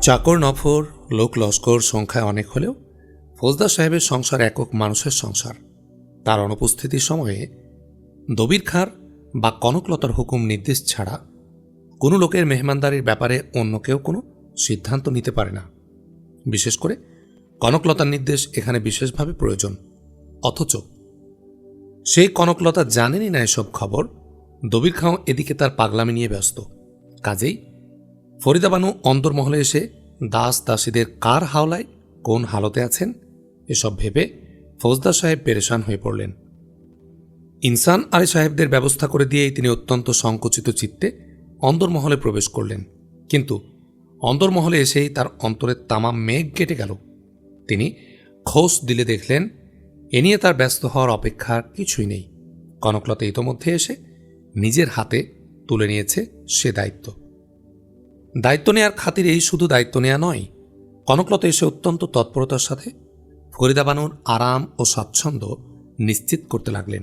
চাকর নফর, লোক লস্কর সংখ্যায় অনেক হলেও ফৌজদার সাহেবের সংসার একক মানুষের সংসার। তার অনুপস্থিতির সময়ে দবির খাঁর বা কনকলতার হুকুম নির্দেশ ছাড়া কোনো লোকের মেহমানদারির ব্যাপারে অন্য কেউ কোনো সিদ্ধান্ত নিতে পারে না। বিশেষ করে কনকলতার নির্দেশ এখানে বিশেষভাবে প্রয়োজন। অথচ সেই কনকলতা জানেনই না এসব খবর। দবির খাঁও এদিকে তার পাগলামি নিয়ে ব্যস্ত। কাজেই ফরিদাবানু অন্দরমহলে এসে দাস দাসীদের কার হাওলায় কোন হালতে আছেন, এসব ভেবে ফৌজদার সাহেব পেরেশান হয়ে পড়লেন। ইনসান আলী সাহেবদের ব্যবস্থা করে দিয়েই তিনি অত্যন্ত সংকুচিত চিত্তে অন্দরমহলে প্রবেশ করলেন। কিন্তু অন্দরমহলে এসেই তার অন্তরের তামাম মেঘ কেটে গেল। তিনি খোঁজ দিলে দেখলেন, এ নিয়ে তার ব্যস্ত হওয়ার অপেক্ষা কিছুই নেই। কনকলতা ইতোমধ্যে এসে নিজের হাতে তুলে নিয়েছে সে দায়িত্ব। দায়িত্ব নেয়ার খাতিরেই শুধু দায়িত্ব নেওয়া নয়, কনকলতা এসে অত্যন্ত তৎপরতার সাথে ফরিদাবানুর আরাম ও স্বাচ্ছন্দ্য নিশ্চিত করতে লাগলেন।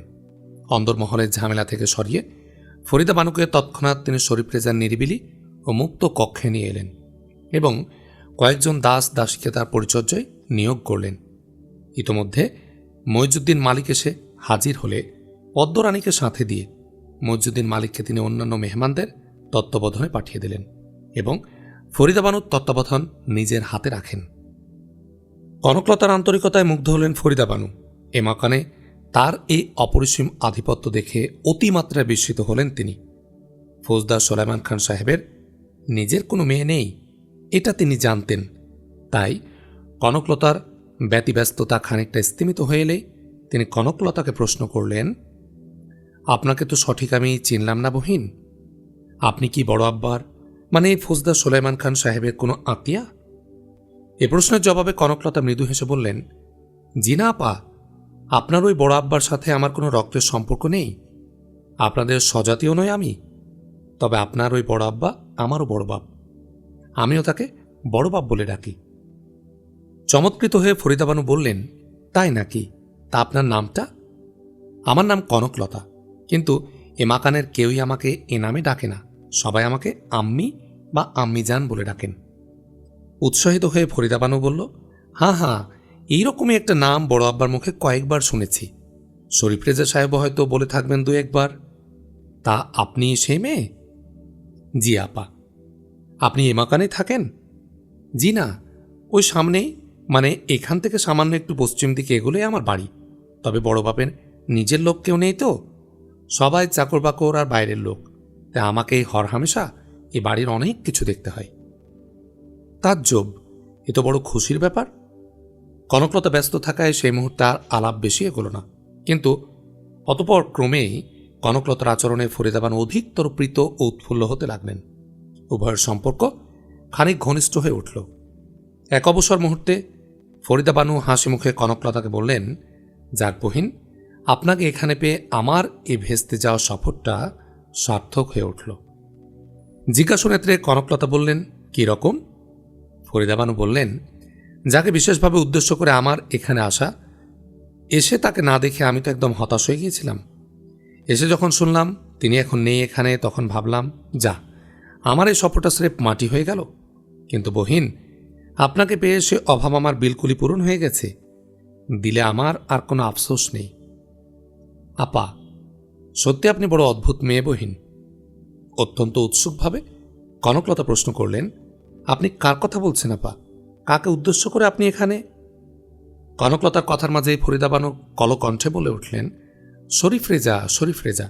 অন্দরমহলের ঝামেলা থেকে সরিয়ে ফরিদাবানুকে তৎক্ষণাৎ তিনি শরীফ রেজার নিরিবিলি ও মুক্ত কক্ষে নিয়ে এলেন এবং কয়েকজন দাস দাসীকে তার পরিচর্যায় নিয়োগ করলেন। ইতোমধ্যে মইজুদ্দিন মালিক এসে হাজির হলে পদ্মরানীকে সাথে দিয়ে মইজুদ্দিন মালিককে তিনি অন্যান্য মেহমানদের তত্ত্বাবধানে পাঠিয়ে দিলেন। ফরিদাবানুর তত্ত্বাবধান নিজের হাতে রাখেন। কনকলতার আন্তরিকতায় মুগ্ধ হলেন ফরিদাবানু। এ মাকানে তার এই অপরিসীম আধিপত্য দেখে অতিমাত্রায় বিস্মিত হলেন তিনি। ফৌজদার সোলাইমান খান সাহেবের নিজের কোনো মেয়ে নেই, এটা তিনি জানতেন। তাই কনকলতার ব্যতিব্যস্ততা খানিকটা স্তিমিত হয়ে এলেই তিনি কনকলতাকে প্রশ্ন করলেন, আপনাকে তো সঠিক আমি চিনলাম না, বহিন। আপনি কি বড় আব্বার মানে এই ফৌজদার সোলাইমান খান সাহেবের কোনো আত্মীয়া এ প্রশ্নের জবাবে কনকলতা মৃদু হেসে বললেন জি না আপা, আপনার ওই বড় আব্বার সাথে আমার কোনো রক্তের সম্পর্ক নেই। আপনাদের স্বজাতীয় নয় আমি, তবে আপনার ওই বড় আব্বা আমারও বড় বাপ। আমিও তাকে বড় বাপ বলে ডাকি। চমৎকৃত হয়ে ফরিদাবানু বললেন, তাই নাকি? তা আপনার নামটা? আমার নাম কনকলতা, কিন্তু এ মাকানের কেউই আমাকে এ নামে ডাকে না। সবাই আমাকে আম্মি বা আম্মিজান বলে ডাকেন। উৎসাহিত হয়ে ফরিদাবানু বলল হ্যাঁ হ্যাঁ এইরকমই একটা নাম বড় আব্বার মুখে কয়েকবার শুনেছি। শরীফ রেজা সাহেব হয়তো বলে থাকবেন দু একবার। তা আপনি সে মেয়ে? জি, আপা। আপনি এমাকানে থাকেন? জি না, ওই সামনেই মানে এখান থেকে সামান্য একটু পশ্চিম দিকে এগুলোই আমার বাড়ি। তবে বড় বাপের নিজের লোক কেউ নেই তো। সবাই চাকর বাকর আর বাইরের লোক। তাই আমাকে এই হরহামেশা এ বাড়ির অনেক কিছু দেখতে হয়। তাজ্জব, এ তো বড় খুশির ব্যাপার। কনকলতা ব্যস্ত থাকায় সেই মুহূর্তে আর আলাপ বেশি এগোলো না। কিন্তু অতপর ক্রমেই কনকলতার আচরণে ফরিদাবান অধিকতর প্রীত ও উৎফুল্ল হতে লাগলেন। উভয়ের সম্পর্ক খানিক ঘনিষ্ঠ হয়ে উঠল। এক অবসর মুহূর্তে ফরিদাবানু হাসি মুখে কনকলতাকে বললেন, যাক বহিন, আপনাকে এখানে পেয়ে আমার এ ভেস্তে যাওয়া সফরটা সার্থক হয়ে উঠল। জিজ্ঞাসু নেত্রে কনকলতা বললেন, কী রকম? ফরিদাবানু বললেন, যাকে বিশেষভাবে উদ্দেশ্য করে আমার এখানে আসা, এসে তাকে না দেখে আমি তো একদম হতাশ হয়ে গিয়েছিলাম। এসে যখন শুনলাম, তিনি এখন নেই এখানে, তখন ভাবলাম, যা, আমার এই সফরটা স্রেফ মাটি হয়ে গেল। কিন্তু বহিন, আপনাকে পেয়ে সে অভাব আমার বিলকুলই পূরণ হয়ে গেছে। দিলে আমার আর কোনো আফসোস নেই। আপা, সত্যি আপনি বড় অদ্ভুত মেয়ে বহিন। অত্যন্ত উৎসুকভাবে কনকলতা প্রশ্ন করলেন, আপনি কার কথা বলছেন আপা? কাকে উদ্দেশ্য করে আপনি এখানে? কনকলতার কথার মাঝেই ফরিদাবানু কলকণ্ঠে বলে উঠলেন, শরীফ রেজা শরীফ রেজা।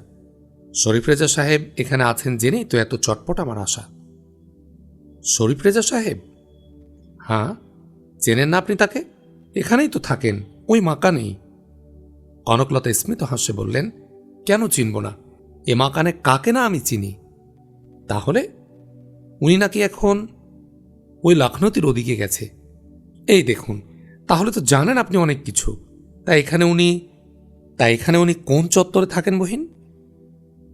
শরীফ রেজা সাহেব এখানে আছেন জেনেই তো এত চটপট আমার আশা। শরীফ রেজা সাহেব? হ্যাঁ চেনেন না আপনি তাকে? এখানেই তো থাকেন, ওই মাকানেই কনকলতা স্মিত হাস্যে বললেন, কেন চিনব না? এ মাকানে কাকে না আমি চিনি? তাহলে উনি নাকি এখন ওই লখনৌতির ওদিকে গেছে। এই দেখুন, তাহলে তো জানেন আপনি অনেক কিছু। তা এখানে উনি, তা এখানে উনি কোন চত্বরে থাকেন বহিন?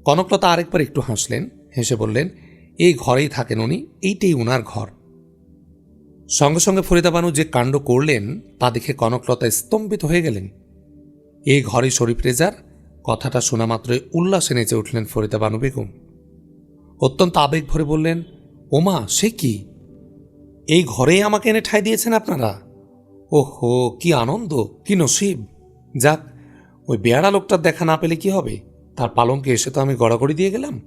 কনকলতা আরেকবার একটু হাসলেন, হেসে বললেন, এই ঘরেই থাকেন উনি, এইটাই উনার ঘর। সঙ্গে সঙ্গে ফরিদাবানু যে কাণ্ড করলেন, তা দেখে কনকলতা স্তম্ভিত হয়ে গেলেন। এই ঘরে শরীফ রেজার, কথাটা শোনা মাত্রই উল্লাসে নেচে উঠলেন ফরিদাবানু বেগম। অত্যন্ত আবেগ ভরে বললেন, ওমা, সে কি? এই ঘরেই আমাকে এনে ঠাই দিয়েছেন আপনারা? ওহো, কি আনন্দ, কি নসিব। যাক, ওই বেয়ারা লোকটার দেখা না পেলে কি হবে? তার পালঙ্কে এসে তো আমি গড়াগড়ি দিয়ে গেলাম।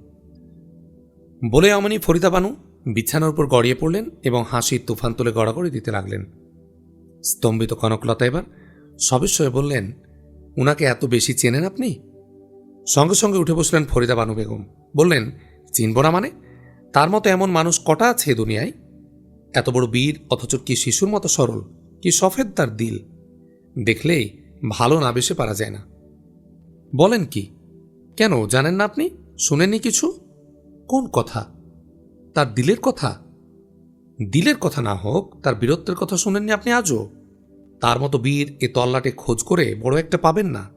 বলে অমনি ফরিদা বানু বিছানার উপর গড়িয়ে পড়লেন এবং হাসির তুফান তুলে গড়াগড়ি দিতে লাগলেন। স্তম্ভিত কনকলতা এবার সবিস্ময়ে বললেন, উনাকে এত বেশি চেনেন আপনি? সঙ্গে সঙ্গে উঠে বসলেন ফরিদা বানু বেগম। বললেন চিনব না মানে? তার মতো এমন মানুষ কটা আছে দুনিয়ায়? এত বড় বীর, অথচ কি শিশুর মতো সরল, কি সফেদ তার দিল? দেখলেই ভালো না বেশে পারা যায় না। বলেন কি? কেন, জানেন না আপনি? শুনেননি কিছু? কোন কথা? তার দিলের কথা? দিলের কথা না হোক, তার বীরত্বের কথা শুনেননি আপনি আজও? তার মতো বীর এ তল্লাটে খোঁজ করে বড় একটা পাবেন না।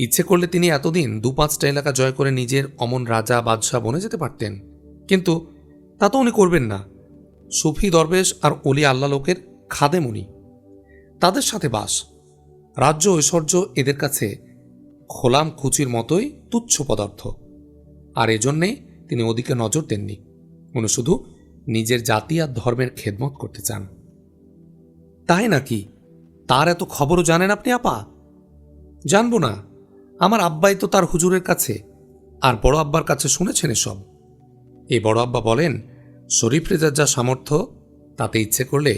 ইচ্ছে করলে তিনি এতদিন দু পাঁচটা এলাকা জয় করে নিজের অমন রাজা, বাদশাহ বনে যেতে পারতেন। কিন্তু তা তো উনি করবেন না। সুফি দরবেশ আর অলি আল্লাহ লোকের খাদেমুনি তাদের সাথে বাস। রাজ্য ঐশ্বর্য এদের কাছে খোলাম কুচির মতোই তুচ্ছ পদার্থ। আর এজন্যেই তিনি ওদিকে নজর দেননি। উনি শুধু নিজের জাতি আর ধর্মের খেদমত করতে চান। তাই নাকি? তার এত খবরও জানেন আপনি, আপা? জানব না। আমার আব্বাই তো তার হুজুরের কাছে, আর বড় আব্বার কাছে শুনেছেন এসব। এই বড় আব্বা বলেন, শরীফ রেজার যা সামর্থ্য, তাতে ইচ্ছে করলে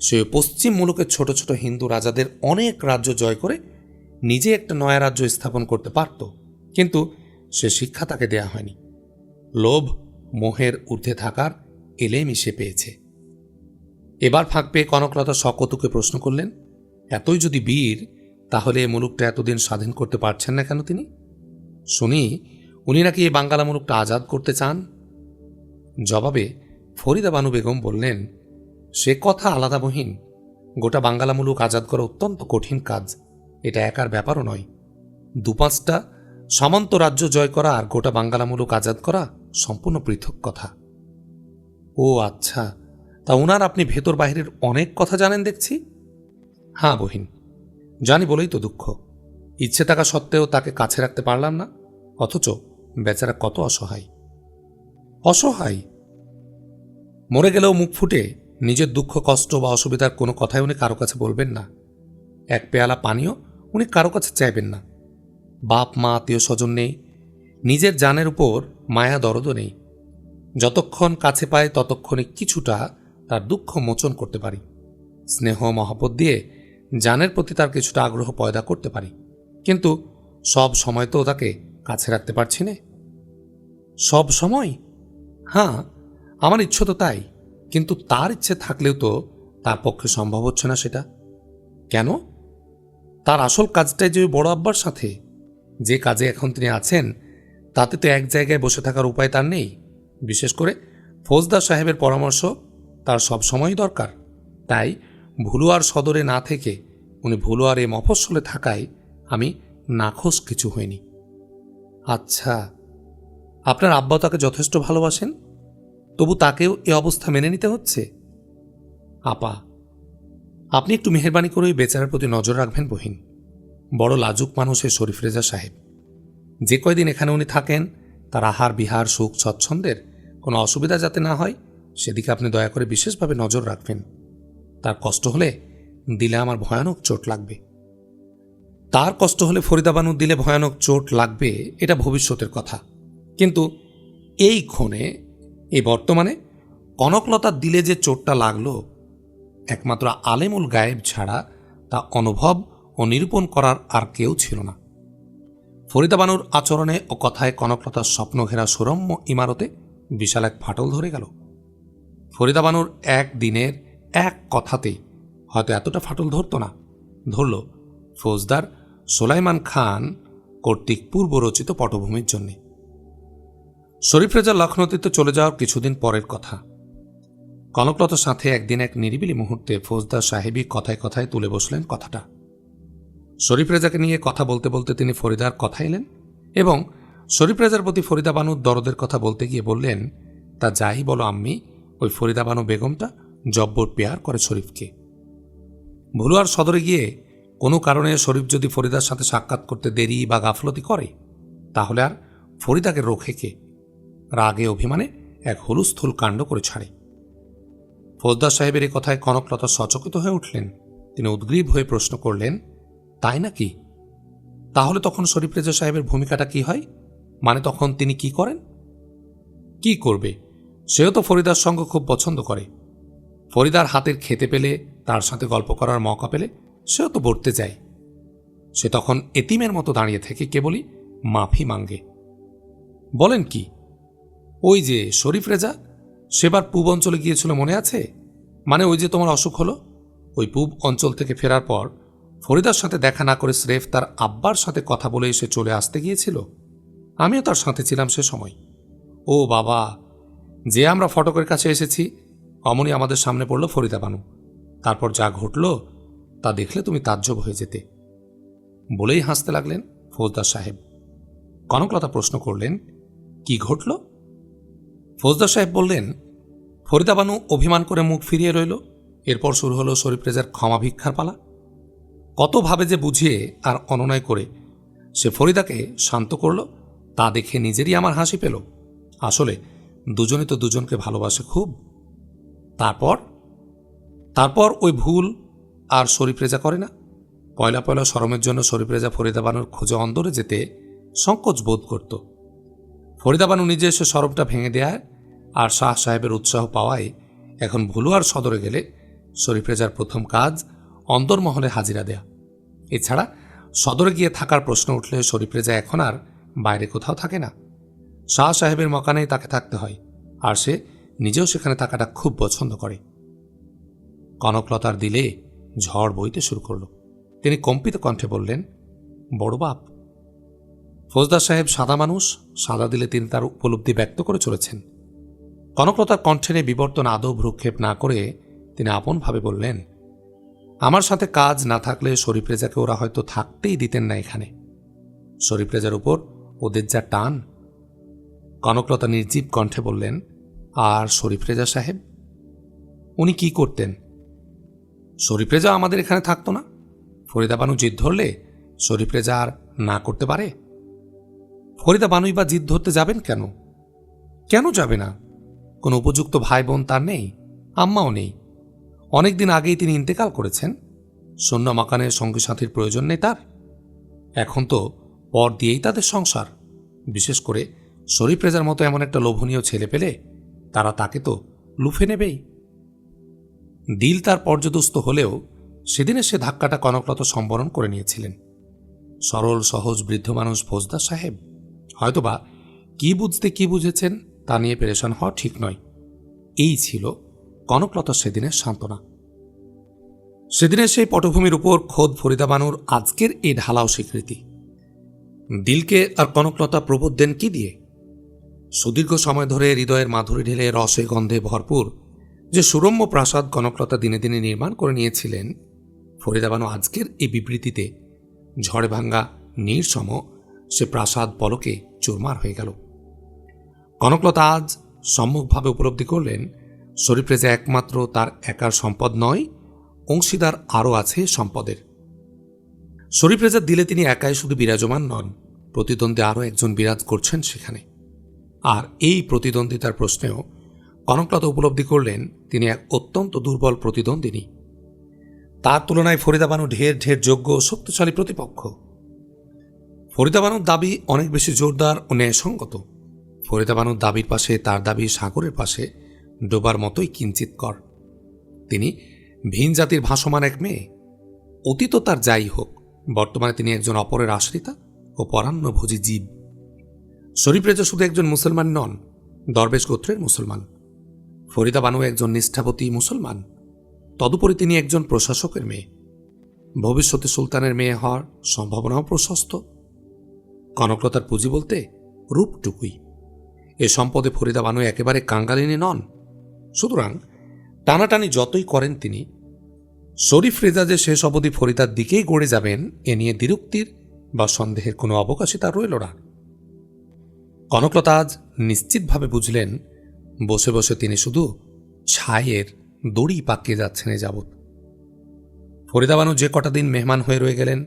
সে পশ্চিম মুলুকের ছোট ছোট হিন্দু রাজাদের অনেক রাজ্য জয় করে নিজে একটা নয়া রাজ্য স্থাপন করতে পারত, কিন্তু সে শিক্ষা তাকে দেয়া হয়নি। লোভ, মোহের ঊর্ধ্বে থাকার এলেম সে পেয়েছে। এবার ফাঁক পেয়ে কনকলতা সকতুকে প্রশ্ন করলেন, এতই যদি বীর তাহলে এ মুলুকটা এতদিন স্বাধীন করতে পারছেন না কেন তিনি? শুনি, উনি নাকি এই বাঙ্গালা মুলুকটা আজাদ করতে চান? জবাবে ফরিদা বানু বেগম বললেন, সে কথা আলাদা বহিন গোটা বাঙ্গালা মুলুক আজাদ করা অত্যন্ত কঠিন কাজ। এটা একার ব্যাপারও নয়। দু পাঁচটা সামন্ত রাজ্য জয় করা আর গোটা বাঙ্গালা মুলুক আজাদ করা সম্পূর্ণ পৃথক কথা। ও আচ্ছা তা ওনার আপনি ভেতর বাহিরের অনেক কথা জানেন দেখছি? হ্যাঁ বহিন। জানি বলেই তো দুঃখ। ইচ্ছে থাকা সত্ত্বেও তাকে কাছে রাখতে পারলাম না, অথচ বেচারা কত অসহায়। অসহায়? মরে গেলেও মুখ ফুটে নিজের দুঃখ, কষ্ট বা অসুবিধার কোনো কথাই উনি কারও কাছে বলবেন না। এক পেয়ালা পানীয় উনি কারও কাছে চাইবেন না। বাপ, মা, আত্মীয় স্বজন নেই, নিজের জানের উপর মায়া দরদও নেই। যতক্ষণ কাছে পায় ততক্ষণে কিছুটা তার দুঃখ মোচন করতে পারি। স্নেহ, মহব্বত দিয়ে জানের প্রতি তার কিছুটা আগ্রহ পয়দা করতে পারি। কিন্তু সব সময় তো তাকে কাছে রাখতে পারছি না। সব সময়? হ্যাঁ আমার ইচ্ছে তো তাই, কিন্তু তার ইচ্ছে থাকলেও তো তার পক্ষে সম্ভব হচ্ছে না সেটা। কেন? তার আসল কাজটাই যে বড় আব্বার সাথে। যে কাজে এখন তিনি আছেন, তাতে তো এক জায়গায় বসে থাকার উপায় তার নেই। বিশেষ করে ফৌজদার সাহেবের পরামর্শ তার সব সময়ই দরকার। তাই ভুলুয়ার সদরে না থেকে উনি ভুলুয়ার এই মফস্বলে থাকায় আমি নাখোশ কিছু হইনি। আচ্ছা আপনার আব্বা তাকে যথেষ্ট ভালোবাসেন? তবু তাকেও এ অবস্থা মেনে নিতে হচ্ছে? আপা, আপনি একটু মেহরবানি করে ওই বেচারার প্রতি নজর রাখবেন বহিন। বড় লাজুক মানুষের শরীফ রেজা সাহেব। যে কয়দিন এখানে উনি থাকেন, তার আহার, বিহার, সুখ, স্বচ্ছন্দের কোনো অসুবিধা যাতে না হয়, সেদিকে আপনি দয়া করে বিশেষভাবে নজর রাখবেন। তার কষ্ট হলে দিলে আমার ভয়ানক চোট লাগবে। তার কষ্ট হলে ফরিদাবানু দিলে ভয়ানক চোট লাগবে, এটা ভবিষ্যতের কথা। কিন্তু এই ক্ষণে, এই বর্তমানে কনকলতা দিলে যে চোটটা লাগল, একমাত্র আলেমুল গায়েব ছাড়া তা অনুভব ও নিরূপণ করার আর কেউ ছিল না। ফরিদাবানুর আচরণে ও কথায় কনকলতার স্বপ্ন ঘেরা সুরম্য ইমারতে বিশাল এক ফাটল ধরে গেল। ফরিদাবানুর এক দিনের এক কথাতেই। হয়তো এতটা ফাটল ধরত না। ধরল, ফৌজদার সোলাইমান খান কর্তৃক পূর্ব রচিত পটভূমির জন্যে। শরীফ রেজা লখনৌতে চলে যাওয়ার কিছুদিন পরের কথা। কনকলত সাথে একদিন এক নিরিবিলি মুহূর্তে ফৌজদার সাহেবী কথায় কথায় তুলে বসলেন কথাটা। শরীফ রেজাকে নিয়ে কথা বলতে বলতে তিনি ফরিদার কথা এলেন এবং শরীফ রেজার প্রতি ফরিদা বানুর দরদের কথা বলতে গিয়ে বললেন, তা যাই বলো আম্মি, ওই ফরিদা বানু বেগমটা জব্বর পেয়ার করে শরীফকে। ভুলুয়ার সদরে গিয়ে কোনো কারণে শরীফ যদি ফরিদার সাথে সাক্ষাৎ করতে দেরি বা গাফলতি করে, তাহলে আর ফরিদাকে রোখে কে রাগে অভিমানে এক হলুস্থুল কাণ্ড করে ছাড়ে। ফৌজদার সাহেবের এ কথায় কনকলতা সচকিত হয়ে উঠলেন। তিনি উদ্গ্রীব হয়ে প্রশ্ন করলেন, তাই নাকি? তাহলে তখন শরীফ রেজা সাহেবের ভূমিকাটা কি হয়? মানে তখন তিনি কি করেন? কি করবে? সেও তো ফরিদার সঙ্গ খুব পছন্দ করে। ফরিদার হাতের খেতে পেলে, তার সাথে গল্প করার মকা পেলে সেও তো বলতে যায়। সে তখন এতিমের মতো দাঁড়িয়ে থেকে কেবলই মাফি মাঙ্গে। বলেন কি, ওই যে শরীফ রেজা, সেবার পূব অঞ্চলে গিয়েছিল মনে আছে? মানে ওই যে তোমার অসুখ হলো? ওই পূব অঞ্চল থেকে ফেরার পর ফরিদার সাথে দেখা না করে স্রেফ তার আব্বার সাথে কথা বলে এসে চলে আসতে গিয়েছিল। আমিও তার সাথে ছিলাম সে সময়। ও বাবা, যে আমরা ফটকের কাছে এসেছি অমনি আমাদের সামনে পড়ল ফরিদা বানু। তারপর যা ঘটল, তা দেখলে তুমি তাজ্জব হয়ে যেতে। বলেই হাসতে লাগলেন ফৌজদার সাহেব। কনকলতা প্রশ্ন করলেন, কি ঘটল? ফৌজদার সাহেব বললেন, ফরিদা বানু অভিমান করে মুখ ফিরিয়ে রইল, এরপর শুরু হলো শরীফ রেজার ক্ষমা ভিক্ষার পালা। কতভাবে যে বুঝিয়ে আর অননয় করে, সে ফরিদাকে শান্ত করল, তা দেখে নিজেরই আমার হাসি পেল। আসলে দুজনে তো দুজনকে ভালোবাসে খুব। তারপর? তারপর ওই ভুল আর শরীফ রেজা করে না? পয়লা পয়লা শরমের জন্য শরীফ রেজা ফরিদা বানুর খোঁজে অন্দরে যেতে সংকোচ বোধ করত। ফরিদা বানু নিজে এসে সরমটা ভেঙে দেয় আর শাহ সাহেবের উৎসাহ পাওয়ায় এখন ভুলু আর সদরে গেলে শরীফ রেজার প্রথম কাজ অন্দরমহলে হাজিরা দেয়া। এছাড়া সদরে গিয়ে থাকার প্রশ্ন উঠলে শরীফ রেজা এখন আর বাইরে কোথাও থাকে না। শাহ সাহেবের মকানেই তাকে থাকতে হয়। আর সে নিজেও সেখানে থাকাটা খুব পছন্দ করে। কনকলতার দিলে ঝড় বইতে শুরু করল। তিনি কম্পিত কণ্ঠে বললেন, বড় বাপ, ফৌজদার সাহেব সাদা মানুষ, সাদা দিলে তিনি তার উপলব্ধি ব্যক্ত করে চলেছেন। কনকলতার কণ্ঠে বিবর্তন আদৌ ভ্রুক্ষেপ না করে তিনি আপনভাবে বললেন, আমার সাথে কাজ না থাকলে শরীফ রেজাকে ওরা হয়তো থাকতেই দিতেন না এখানে। শরীফ রেজার উপর ওদের যা টান। কনকলতা নির্জীব কণ্ঠে বললেন আর শরীফ রেজা সাহেব, উনি কি করতেন? শরীফ রেজা আমাদের এখানে থাকতো না। ফরিদা বানু জিদ ধরলে শরীফ রেজা আর না করতে পারে? ফরিদা বানুই বা জিদ ধরতে যাবেন কেন? কেন যাবে না? কোনো উপযুক্ত ভাই বোন তার নেই, আম্মাও নেই। অনেকদিন আগেই তিনি ইন্তেকাল করেছেন। সৈন্য মাকানের সঙ্গী সাথীর প্রয়োজন নেই তার। এখন তো পর দিয়েই তাদের সংসার। বিশেষ করে শরীফ রেজার মতো এমন একটা লোভনীয় ছেলে পেলে তারা তাকে তো লুফে নেবেই। দিল তার পর্যদস্ত হলেও সেদিনে সে ধাক্কাটা কনকলত সম্বরণ করে নিয়েছিলেন। সরল, সহজ, বৃদ্ধ মানুষ ফৌজদার সাহেব, হয়তোবা কি বুঝতে কি বুঝেছেন তা নিয়ে পেরেশান হওয়া ঠিক নয়। এই ছিল কনকলতা সেদিনের সান্ত্বনা। সেদিনের সেই পটভূমির উপর খোদ ফরিদা বানুর আজকের এই ঢালাও স্বীকৃতি। দিলকে আর কনকলতা প্রবোধ দেন কি দিয়ে? সুদীর্ঘ সময় ধরে হৃদয়ের মাধুরী ঢেলে রসে গন্ধে ভরপুর যে সুরম্য প্রাসাদ কনকলতা দিনে দিনে নির্মাণ করে নিয়েছিলেন ফরিদা বানু আজকের এই বিবৃতিতে ঝড়ে ভাঙ্গা নির্সম সে প্রাসাদ পলকে চুরমার হয়ে গেল। কনকলতা আজ সম্মুখভাবে উপলব্ধি করলেন, শরীফ রেজা একমাত্র তার একার সম্পদ নয়, অংশীদার আরও আছে সম্পদের। শরীফ রেজার দিলে তিনি একাই শুধু বিরাজমান নন, প্রতিদ্বন্দ্বী আরও একজন বিরাজ করছেন সেখানে। আর এই প্রতিদ্বন্দ্বিতার প্রশ্নেও কনকলতা উপলব্ধি করলেন তিনি এক অত্যন্ত দুর্বল প্রতিদ্বন্দ্বিনী। তার তুলনায় ফরিদা বানু ঢের ঢের যোগ্য ও শক্তিশালী প্রতিপক্ষ। ফরিদা বানুর দাবি অনেক বেশি জোরদার ও ন্যায়সঙ্গত। ফরিদা বানুর দাবির পাশে তার দাবি সাগরের পাশে ডোবার মতোই কিঞ্চিত কর তিনি ভিন জাতির ভাসমান এক মেয়ে। অতীত তার যাই হোক, বর্তমানে তিনি একজন অপরের আশ্রিতা ও পরান্নভোজী জীব। শরীফ রেজা শুধু একজন মুসলমান নন, দরবেশ গোত্রের মুসলমান। ফরিদা বানু একজন নিষ্ঠাপতি মুসলমান। তদুপরি তিনি একজন প্রশাসকের মেয়ে। ভবিষ্যতে সুলতানের মেয়ে হওয়ার সম্ভাবনাও প্রশস্ত। কনকলতার পুঁজি বলতে রূপটুকুই। এ সম্পদে ফরিদা বানু একেবারে কাঙ্গালিনী নন। সুতরাং টানাটানি যতই করেন তিনি, শরীফ রেজা যে শেষ অবধি ফরিদার দিকেই গড়ে যাবেন, এ নিয়ে দ্বিরুক্তির বা সন্দেহের কোনো অবকাশই তার রইল না। কনকলতা আজ নিশ্চিতভাবে বুঝলেন, বসে বসে তিনি শুধু ছায়ের দড়ি পাকিয়ে যাচ্ছেন এ যাবৎ। ফরিদাবানু যে কটা দিন মেহমান হয়ে রয়ে গেলেন,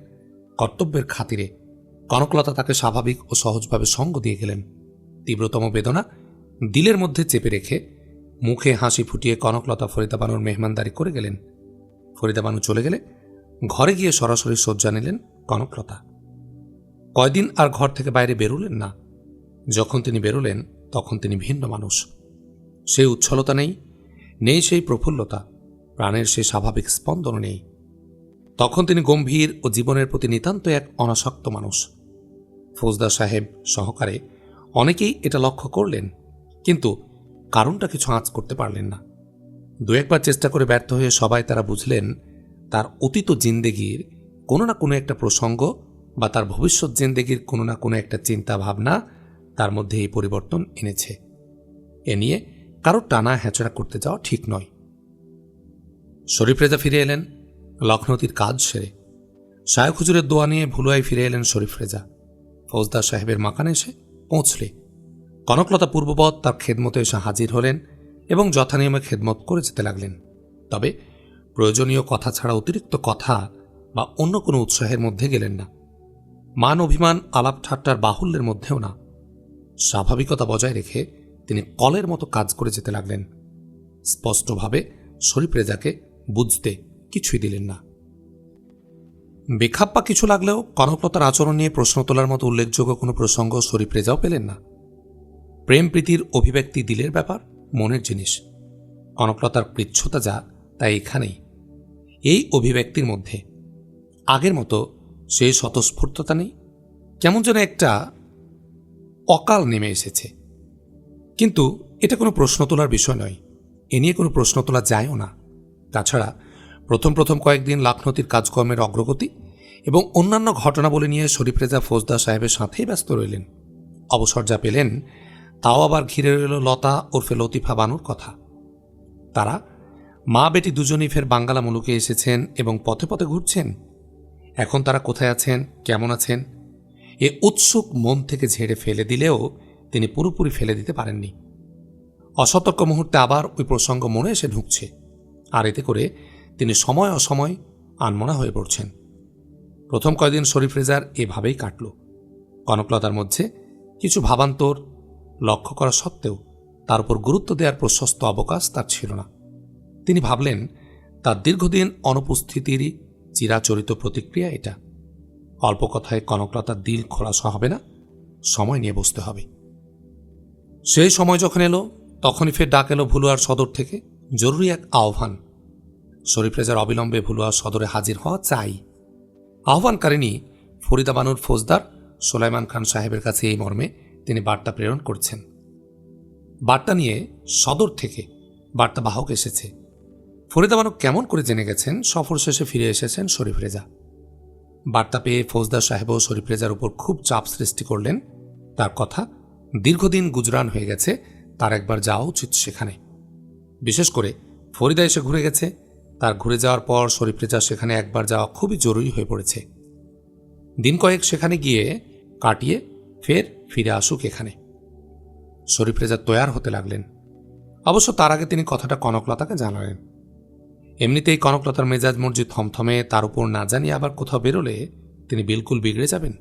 কর্তব্যের খাতিরে কনকলতা তাকে স্বাভাবিক ও সহজভাবে সঙ্গ দিয়ে গেলেন। তীব্রতম বেদনা দিলের মধ্যে চেপে রেখে মুখে হাসি ফুটিয়ে কনকলতা ফরিদা বানুর মেহমানদারি করে গেলেন। ফরিদা বানু চলে গেলে ঘরে গিয়ে সরাসরি শয্যা নিলেন কনকলতা। কয়দিন আর ঘর থেকে বাইরে বেরোলেন না। যখন তিনি বেরোলেন, তখন তিনি ভিন্ন মানুষ। সেই উচ্ছলতা নেই নেই সেই প্রফুল্লতা, প্রাণের সেই স্বাভাবিক স্পন্দন নেই। তখন তিনি গম্ভীর ও জীবনের প্রতি নিতান্ত এক অনাসক্ত মানুষ। ফৌজদার সাহেব সহকারে অনেকেই এটা লক্ষ্য করলেন, কিন্তু কারণটা কিছু আঁচ করতে পারলেন না। দু একবার চেষ্টা করে ব্যর্থ হয়ে সবাই তারা বুঝলেন, তার অতীত জিন্দেগির কোনো না কোনো একটা প্রসঙ্গ বা তার ভবিষ্যৎ জিন্দেগির কোনো না কোনো একটা চিন্তা ভাবনা তার মধ্যে এই পরিবর্তন এনেছে। এ নিয়ে কারও টানা হ্যাচড়া করতে যাওয়া ঠিক নয়। শরীফ রেজা ফিরে এলেন, লখনৌতির কাজ সেরে। শায়ক হুজুরের দোয়া নিয়ে ভুলুয়ায় ফিরে এলেন শরীফ রেজা। ফৌজদার সাহেবের মাকানে এসে পৌঁছলে। কনকলতা পূর্ববৎ তার খেদমতে এসে হাজির হলেন এবং যথানিয়মে খেদমত করে যেতে লাগলেন। তবে প্রয়োজনীয় কথা ছাড়া অতিরিক্ত কথা বা অন্য কোনো উৎসাহের মধ্যে গেলেন না। মান অভিমান, আলাপ ঠাট্টার বাহুল্যের মধ্যেও না। স্বাভাবিকতা বজায় রেখে তিনি কলের মতো কাজ করে যেতে লাগলেন। স্পষ্টভাবে শরীফ রেজাকে বুঝতে কিছুই দিলেন না। বেখাপ্পা কিছু লাগলেও কনকলতার আচরণ নিয়ে প্রশ্ন তোলার মতো উল্লেখযোগ্য কোনো প্রসঙ্গ শরীফ রেজাও পেলেন না। প্রেম প্রীতির অভিব্যক্তি দিলের ব্যাপার, মনের জিনিস। কনকলতার পৃচ্ছতা যা, তা এখানেই। এই অভিব্যক্তির মধ্যে। আগের মতো সেই স্বতঃস্ফূর্ততা নেই। কেমন যেন একটা অকাল নেমে এসেছে। কিন্তু এটা কোনো প্রশ্ন তোলার বিষয় নয়। এ নিয়ে কোনো প্রশ্ন তোলা যায়ও না। তাছাড়া প্রথম প্রথম কয়েকদিন লাখনতির কাজকর্মের অগ্রগতি এবং অন্যান্য ঘটনাবলী নিয়ে শরীফ রেজা ফৌজদার সাহেবের সাথেই ব্যস্ত রইলেন। অবসর যা পেলেন, তাও আবার ঘিরে রইল লতা ওরফে লতিফা বানুর কথা। তারা মা বেটি দুজনেই ফের বাঙ্গালা মুলুকে এসেছেন এবং পথে পথে ঘুরছেন। এখন তারা কোথায় আছেন, কেমন আছেন এ উৎসুক মন থেকে ঝেড়ে ফেলে দিলেও তিনি পুরোপুরি ফেলে দিতে পারেননি। অসতর্ক মুহূর্তে আবার ওই প্রসঙ্গ মনে এসে ঢুকছে, আর এতে করে তিনি সময় অসময় আনমনা হয়ে পড়ছেন। প্রথম কয়দিন শরীফ রেজার এভাবেই কাটল। কনকলতার মধ্যে কিছু ভাবান্তর লক্ষ্য করা সত্ত্বেও তার উপর গুরুত্ব দেওয়ার প্রশস্ত অবকাশ তার ছিল না। তিনি ভাবলেন, তার দীর্ঘদিন অনুপস্থিতিরই চিরাচরিত প্রতিক্রিয়া এটা। অল্প কথায় কনকলতার দিল খোলাসা হবে না, সময় নিয়ে বসতে হবে। সেই সময় যখন এলো, তখনই ফের ডাক এলো ভুলুয়ার সদর থেকে, জরুরি এক আহ্বান। শরীফ রেজার অবিলম্বে ভুলুয়ার সদরে হাজির হওয়া চাই। আহ্বানকারিনী ফরিদা বানুর ফৌজদার সোলাইমান খান সাহেবের কাছে এই মর্মে তিনি বার্তা প্রেরণ করছেন। বার্তা নিয়ে সদর থেকে বার্তা বাহক এসেছে। ফরিদা বানু কেমন করে জেনে গেছেন, সফর শেষে ফিরে এসেছেন শরীফ রেজা। বার্তা পেয়ে ফৌজদার সাহেবও শরীফ রেজার উপর খুব চাপ সৃষ্টি করলেন। তার কথা, দীর্ঘদিন গুজরান হয়ে গেছে, তার একবার যাওয়া উচিত সেখানে। বিশেষ করে, ফরিদা এসে ঘুরে গেছে, তার ঘুরে যাওয়ার পর শরীফ রেজা সেখানে একবার যাওয়া খুবই জরুরি হয়ে পড়েছে। দিন কয়েক সেখানে গিয়ে কাটিয়ে ফের ফিরে আসুক এখানে। শরীফ রেজা তৈয়ার হতে লাগলেন। অবশ্য তার আগে তিনি কথাটা কনকলতাকে জানালেন। এমনিতেই কনকলতার মেজাজ মর্জি থমথমে, তার উপর না জানিয়ে আবার কোথাও বেরোলে তিনি বিলকুল বিগড়ে যাবেন।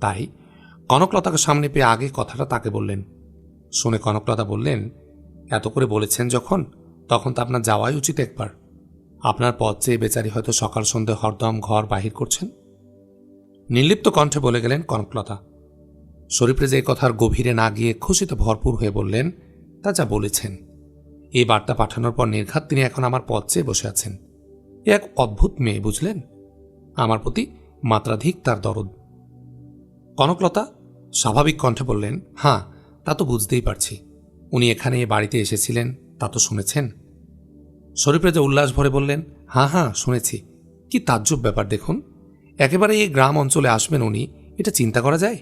তাই কনকলতাকে সামনে পেয়ে আগে কথাটা তাকে বললেন। শুনে কনকলতা বললেন, এত করে বলেছেন যখন, তখন তো আপনার যাওয়াই উচিত একবার। আপনার পথ চেয়ে বেচারি হয়তো সকাল সন্ধে হরদম ঘর বাহির করছেন? নির্লিপ্ত কণ্ঠে বলে গেলেন কনকলতা। শরীফরে যে কথার গভীরে না গিয়ে খুশিতে ভরপুর হয়ে বললেন, তা যা বলেছেন। এই বার্তা পাঠানোর পর নির্ঘাত তিনি এখন আমার পথ চেয়ে বসে আছেন। এ এক অদ্ভুত মেয়ে, বুঝলেন? আমার প্রতি মাত্রাধিক তার দরদ। কনকলতা স্বাভাবিক কণ্ঠে বললেন হ্যাঁ তা তো বুঝতেই পারছি। উনি এখানে বাড়িতে এসেছিলেন, তা তো শুনেছেন? শরীফ রেজা উল্লাস ভরে বললেন হ্যাঁ হ্যাঁ শুনেছি। কি তাজ্জব ব্যাপার, দেখুন। একেবারে এই গ্রাম অঞ্চলে আসবেন উনি, এটা চিন্তা করা যায়?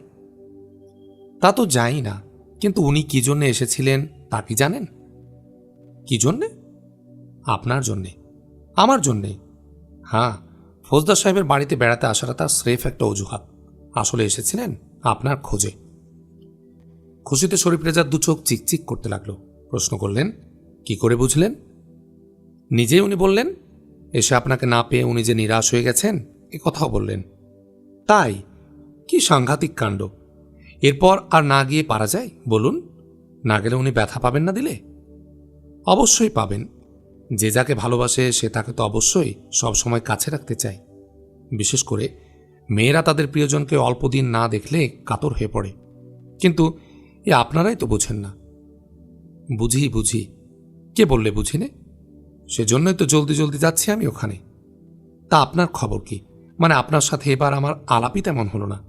তা তো যাই না, কিন্তু উনি কি জন্যে এসেছিলেন, তা কি জানেন? কি জন্যে? আপনার জন্যে। আমার জন্যে। হ্যাঁ ফৌজদার সাহেবের বাড়িতে বেড়াতে আসাটা তার স্রেফ একটা অজুহাত। আসলে এসেছিলেন আপনার খোঁজে। খুশিতে শরীফ রেজার দু চোখ চিকচিক করতে লাগল। প্রশ্ন করলেন, কি করে বুঝলেন? নিজেই উনি বললেন, এসে আপনাকে না পেয়ে উনি যে নিরাশ হয়ে গেছেন, এ কথাও বললেন। তাই, কি সাংঘাতিক কাণ্ড। এরপর আর না গিয়ে পারা যায়, বলুন? না গেলে উনি ব্যথা পাবেন না দিলে? অবশ্যই পাবেন। যে যাকে ভালোবাসে, সে তাকে তো অবশ্যই সবসময় কাছে রাখতে চায়। বিশেষ করে মেয়েরা তাদের প্রিয়জনকে অল্প দিন না দেখলে কাতর হয়ে পড়ে। কিন্তু এ আপনারাই তো বুঝেন না। বুঝি বুঝি। কে বললে বুঝি নে? সেজন্যই তো জলদি জলদি যাচ্ছি আমি ওখানে। তা আপনার খবর কি? মানে আপনার সাথে এবার আমার আলাপই তেমন হলো না।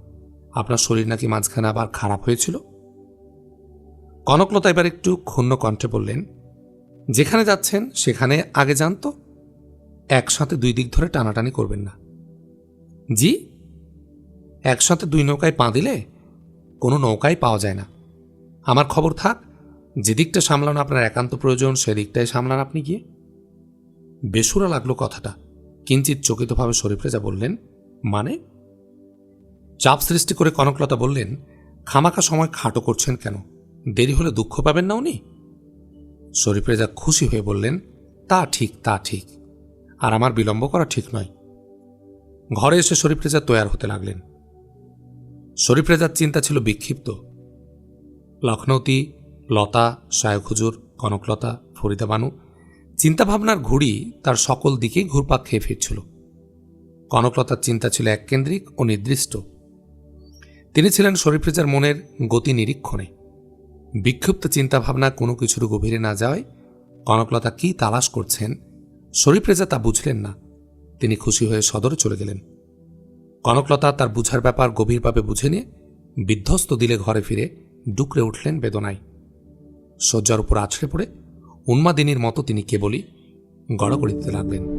আপনার শরীর নাকি মাঝখানে আবার খারাপ হয়েছিল? কনকলতা এবার একটু ক্ষুণ্ণ কণ্ঠে বললেন যেখানে যাচ্ছেন, সেখানে আগে যান তো। একসাথে দুই দিক ধরে টানাটানি করবেন না। জি? একসাথে দুই নৌকায় পা দিলে কোনো নৌকায় পাওয়া যায় না। আমার খবর থাক, যে দিকটা সামলানো আপনার একান্ত প্রয়োজন সেদিকটাই সামলান আপনি গিয়ে। বেসুরা লাগল কথাটা। কিঞ্চিত চকিতভাবে শরীফরেজা বললেন মানে? চাপ সৃষ্টি করে কনকলতা বললেন, খামাখা সময় খাটো করছেন কেন? দেরি হলে দুঃখ পাবেন না উনি? শরীফ রেজা খুশি হয়ে বললেন, তা ঠিক তা ঠিক। আর আমার বিলম্ব করা ঠিক নয়। ঘরে এসে শরীফ রেজা তৈয়ার হতে লাগলেন। শরীফ রেজার চিন্তা ছিল বিক্ষিপ্ত। লখনৌতি, লতা শায়ক হুজুর, কনকলতা, ফরিদা বানু, চিন্তাভাবনার ঘুড়ি তার সকল দিকেই ঘুরপাক খেয়ে ফিরছিল। কনকলতার চিন্তা ছিল এককেন্দ্রিক ও নির্দিষ্ট। তিনি ছিলেন শরীফ রেজার মনের গতি নিরীক্ষণে। বিক্ষিপ্ত চিন্তাভাবনা কোনো কিছুর গভীরে না যাওয়ায় কনকলতা কি তালাশ করছেন, শরীফ রেজা তা বুঝলেন না। তিনি খুশি হয়ে সদরে চলে গেলেন। কনকলতা তার বুঝার ব্যাপার গভীরভাবে বুঝে নিয়ে বিধ্বস্ত দিলে ঘরে ফিরে ডুকরে উঠলেন বেদনায়। শয্যার উপর আছড়ে পড়ে উন্মাদিনীর মতো তিনি কেবলই গড়াগড়ি দিতে লাগলেন।